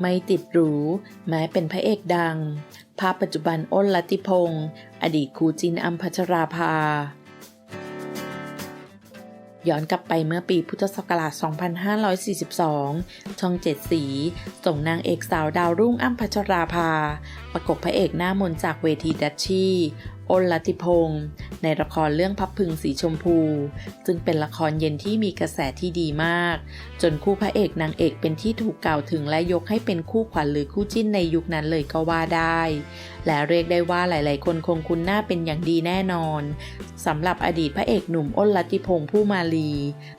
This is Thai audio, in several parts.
ไม่ติดหรูแม้เป็นพระเอกดัง ภาพปัจจุบันอ้นลัติพงศ์อดีตครูจินอัมพัชราภา ย้อนกลับไปเมื่อปีพุทธศักราช 2542 ช่องเจ็ดสี ส่งนางเอกสาวดาวรุ่งอ้ำพัชราภา ประกบพระเอกหน้ามนจากเวทีดัชชี อ้นลัติพงศ์ในละครเรื่องพับพึงสีชมพู ซึ่งเป็นละครเย็นที่มีกระแสที่ดีมาก จนคู่พระเอกนางเอกเป็นที่ถูกกล่าวถึงและยกให้เป็นคู่ขวัญหรือคู่จิ้นในยุคนั้นเลยก็ว่าได้ และเรียกได้ว่าหลาย ๆ คนคงคุ้นหน้าเป็นอย่างดีแน่นอนสำหรับอดีตพระเอกหนุ่มอ้นลัติพงศ์ผู้มาลี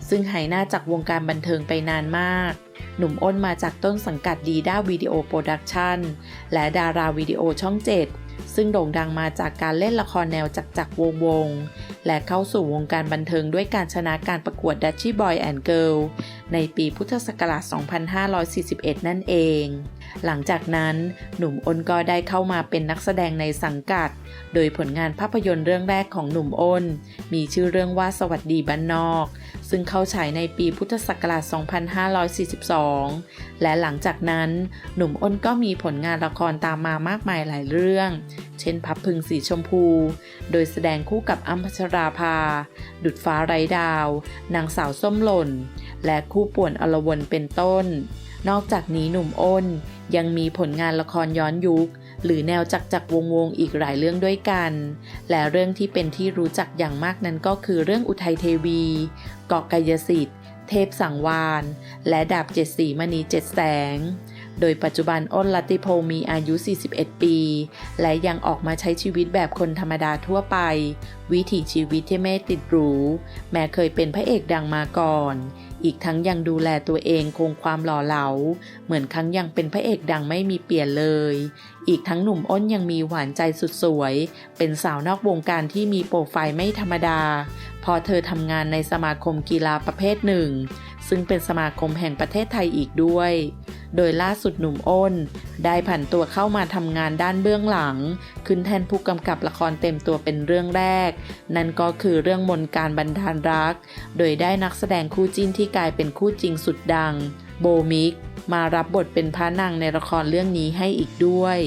ซึ่งหายหน้าจากวงการบันเทิงไปนานมากหนุ่มอ้นมาจากต้นสังกัดดีด้าวิดีโอโปรดักชันและดาราวิดีโอช่อง 7 ซึ่งโด่งดังมาจากการเล่นละครแนวจักจักวงวง และเข้าสู่วงการบันเทิงด้วยการชนะการประกวด Dutchy Boy and Girl ในปีพุทธศักราช 2541 นั่นเอง หลังจากนั้นหนุ่มอ้นก็ได้เข้ามาเป็นนักแสดงในสังกัด โดยผลงานภาพยนตร์เรื่องแรกของหนุ่มอ้น มีชื่อเรื่องว่าสวัสดีบ้านนอก ซึ่งเข้าฉายในปีพุทธศักราช 2542 และหลังจากนั้นหนุ่มอ้นก็มีผลงานละครตามมามากมายหลายเรื่อง เช่นพับพึงสีชมพู โดยแสดงคู่กับอัมพัชราภา ดุดฟ้าไร้ดาว นางสาวส้มหล่น และคู่ป่วนอลวนเป็นต้น นอกจากนี้หนุ่มอ้นยังมีผลงานละครย้อนยุค หรือแนวจักจักวงวงอีกหลายเรื่องด้วยกัน และเรื่องที่เป็นที่รู้จักอย่างมากนั้นก็คือเรื่องอุทัยเทวี เกาะกายสิทธิ์ เทพสังวาน และดาบเจ็ดสีมณีเจ็ดแสง โดยปัจจุบันอ้นลัตติพงศ์มีอายุ 41 ปี และยังออกมาใช้ชีวิตแบบคนธรรมดาทั่วไป วิถีชีวิตที่ไม่ติดหรู แม้เคยเป็นพระเอกดังมาก่อน อีกทั้งยังดูแลตัวเองคงความหล่อเหลา เหมือนครั้งยังเป็นพระเอกดังไม่มีเปลี่ยนเลย อีกทั้งหนุ่มอ้นยังมีหวานใจสุดสวย เป็นสาวนอกวงการที่มีโปรไฟล์ไม่ธรรมดา พอเธอทำงานในสมาคมกีฬาประเภทหนึ่ง ซึ่งเป็นสมาคมแห่งประเทศไทยอีกด้วย โดยล่าสุดหนุ่มอ้น ได้ผันตัวเข้ามาทำงานด้านเบื้องหลัง ขึ้นแทนผู้กำกับละครเต็มตัวเป็นเรื่องแรก นั่นก็คือเรื่องมนการบันดาลรัก โดยได้นักแสดงคู่จิ้นที่กลายเป็นคู่จริงสุดดัง โบมิก มารับบทเป็นพระนางในละครเรื่องนี้ให้อีกด้วย